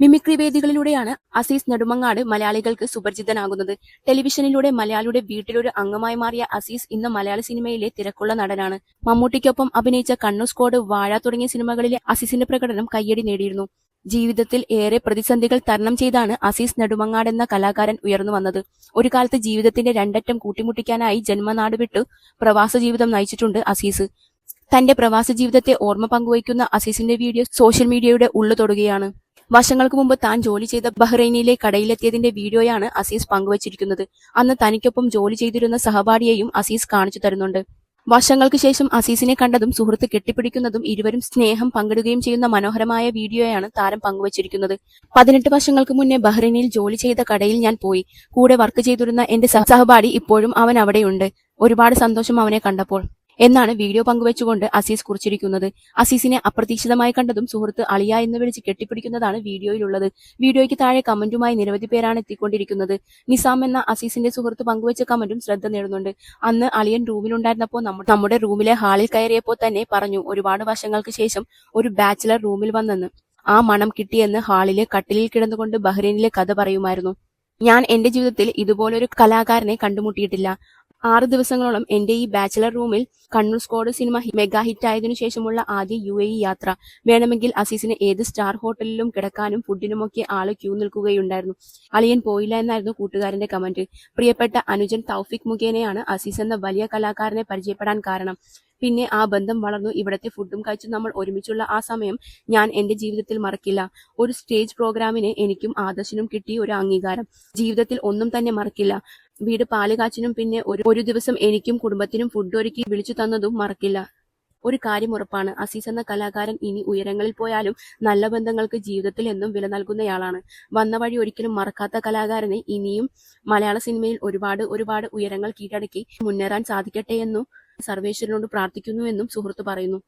Mimicry വേദികളിലൂടെയാണ് Azeez Nedumangad മലയാളികൾക്ക് സുപരിചിതനാകുന്നത്. ടെലിവിഷനിലൂടെ മലയാളിയുടെ വീട്ടിലൊരു അംഗമായി മാറിയ അസീസ് ഇന്ന് മലയാള സിനിമയിലെ തിരക്കുള്ള നടനാണ്. മമ്മൂട്ടിക്കൊപ്പം അഭിനയിച്ച കണ്ണു സ്ക്വാഡ് വാഴ തുടങ്ങിയ സിനിമകളിലെ അസീസിന്റെ പ്രകടനം കയ്യടി നേടിയിരുന്നു. ജീവിതത്തിൽ ഏറെ പ്രതിസന്ധികൾ തരണം ചെയ്താണ് അസീസ് നെടുമങ്ങാട് എന്ന കലാകാരൻ ഉയർന്നു വന്നത്. ഒരു കാലത്ത് ജീവിതത്തിന്റെ രണ്ടറ്റം കൂട്ടിമുട്ടിക്കാനായി ജന്മനാട് വിട്ടു പ്രവാസ ജീവിതം നയിച്ചിട്ടുണ്ട് അസീസ്. തന്റെ പ്രവാസ ജീവിതത്തെ ഓർമ്മ പങ്കുവയ്ക്കുന്ന അസീസിന്റെ വീഡിയോ സോഷ്യൽ മീഡിയയുടെ ഉള്ളു തൊടുകയാണ്. വർഷങ്ങൾക്ക് മുമ്പ് താൻ ജോലി ചെയ്ത ബഹ്റൈനിലെ കടയിലെത്തിയതിന്റെ വീഡിയോയാണ് അസീസ് പങ്കുവച്ചിരിക്കുന്നത്. അന്ന് തനിക്കൊപ്പം ജോലി ചെയ്തിരുന്ന സഹപാഠിയെയും അസീസ് കാണിച്ചു തരുന്നുണ്ട്. വർഷങ്ങൾക്ക് ശേഷം അസീസിനെ കണ്ടതും സുഹൃത്ത് കെട്ടിപ്പിടിക്കുന്നതും ഇരുവരും സ്നേഹം പങ്കിടുകയും ചെയ്യുന്ന മനോഹരമായ വീഡിയോയാണ് താരം പങ്കുവച്ചിരിക്കുന്നത്. പതിനെട്ട് വർഷങ്ങൾക്ക് മുന്നേ ബഹ്റൈനിൽ ജോലി ചെയ്ത കടയിൽ ഞാൻ പോയി. കൂടെ വർക്ക് ചെയ്തിരുന്ന എന്റെ സഹ- സഹപാഠി ഇപ്പോഴും അവൻ അവിടെയുണ്ട്. ഒരുപാട് സന്തോഷം അവനെ കണ്ടപ്പോൾ. എന്നാണ് വീഡിയോ പങ്കുവെച്ചുകൊണ്ട് അസീസ് കുറിച്ചിരിക്കുന്നത്. അസീസിനെ അപ്രതീക്ഷിതമായി കണ്ടതും സുഹൃത്ത് അളിയ എന്ന് വിളിച്ച് കെട്ടിപ്പിടിക്കുന്നതാണ് വീഡിയോയിലുള്ളത്. വീഡിയോയ്ക്ക് താഴെ കമന്റുമായി നിരവധി പേരാണ് എത്തിക്കൊണ്ടിരിക്കുന്നത്. നിസാം എന്ന അസീസിന്റെ സുഹൃത്ത് പങ്കുവച്ച കമന്റും ശ്രദ്ധ നേടുന്നുണ്ട്. അന്ന് അളിയൻ റൂമിലുണ്ടായിരുന്നപ്പോൾ നമ്മ- നമ്മുടെ റൂമിലെ ഹാളിൽ കയറിയപ്പോൾ തന്നെ പറഞ്ഞു ഒരുപാട് വർഷങ്ങൾക്ക് ശേഷം ഒരു ബാച്ചിലർ റൂമിൽ വന്നെന്ന്. ആ മണം കിട്ടിയെന്ന് ഹാളിലെ കട്ടിലിൽ കിടന്നുകൊണ്ട് ബഹ്റൈനിലെ കഥ പറയുമായിരുന്നു. ഞാൻ എന്റെ ജീവിതത്തിൽ ഇതുപോലൊരു കലാകാരനെ കണ്ടുമുട്ടിയിട്ടില്ല. ആറ് ദിവസങ്ങളോളം എന്റെ ഈ ബാച്ചിലർ റൂമിൽ Kannur squad cinema mega hit ആയതിനു ശേഷമുള്ള ആദ്യ യു എ യാത്ര. വേണമെങ്കിൽ അസീസിന് ഏത് സ്റ്റാർ ഹോട്ടലിലും കിടക്കാനും ഫുഡിനുമൊക്കെ ആൾ ക്യൂ നിൽക്കുകയുണ്ടായിരുന്നു. അളിയൻ പോയില്ല എന്നായിരുന്നു കൂട്ടുകാരന്റെ കമന്റ് പ്രിയപ്പെട്ട അനുജൻ തൗഫിക് മുഖേനയാണ് അസീസ് എന്ന വലിയ കലാകാരനെ പരിചയപ്പെടാൻ കാരണം. പിന്നെ ആ ബന്ധം വളർന്നു. ഇവിടത്തെ ഫുഡും കഴിച്ച് നമ്മൾ ഒരുമിച്ചുള്ള ആ സമയം ഞാൻ എന്റെ ജീവിതത്തിൽ മറക്കില്ല. ഒരു സ്റ്റേജ് പ്രോഗ്രാമിന് എനിക്കും ആദർശിനും കിട്ടിയ ഒരു അംഗീകാരം. ജീവിതത്തിൽ ഒന്നും തന്നെ മറക്കില്ല. വീട് പാൽ കാച്ചിനും പിന്നെ ഒരു ഒരു ദിവസം എനിക്കും കുടുംബത്തിനും ഫുഡ് ഒരുക്കി വിളിച്ചു തന്നതും മറക്കില്ല. ഒരു കാര്യം ഉറപ്പാണ്. അസീസ് എന്ന കലാകാരൻ ഇനി ഉയരങ്ങളിൽ പോയാലും നല്ല ബന്ധങ്ങൾക്ക് ജീവിതത്തിൽ എന്നും വില നൽകുന്നയാളാണ്. വന്ന വഴി ഒരിക്കലും മറക്കാത്ത കലാകാരനെ ഇനിയും മലയാള സിനിമയിൽ ഒരുപാട് ഒരുപാട് ഉയരങ്ങൾ കീഴടക്കി മുന്നേറാൻ സാധിക്കട്ടെ എന്നും സർവേശ്വരനോട് പ്രാർത്ഥിക്കുന്നുവെന്നും സുഹൃത്ത് പറയുന്നു.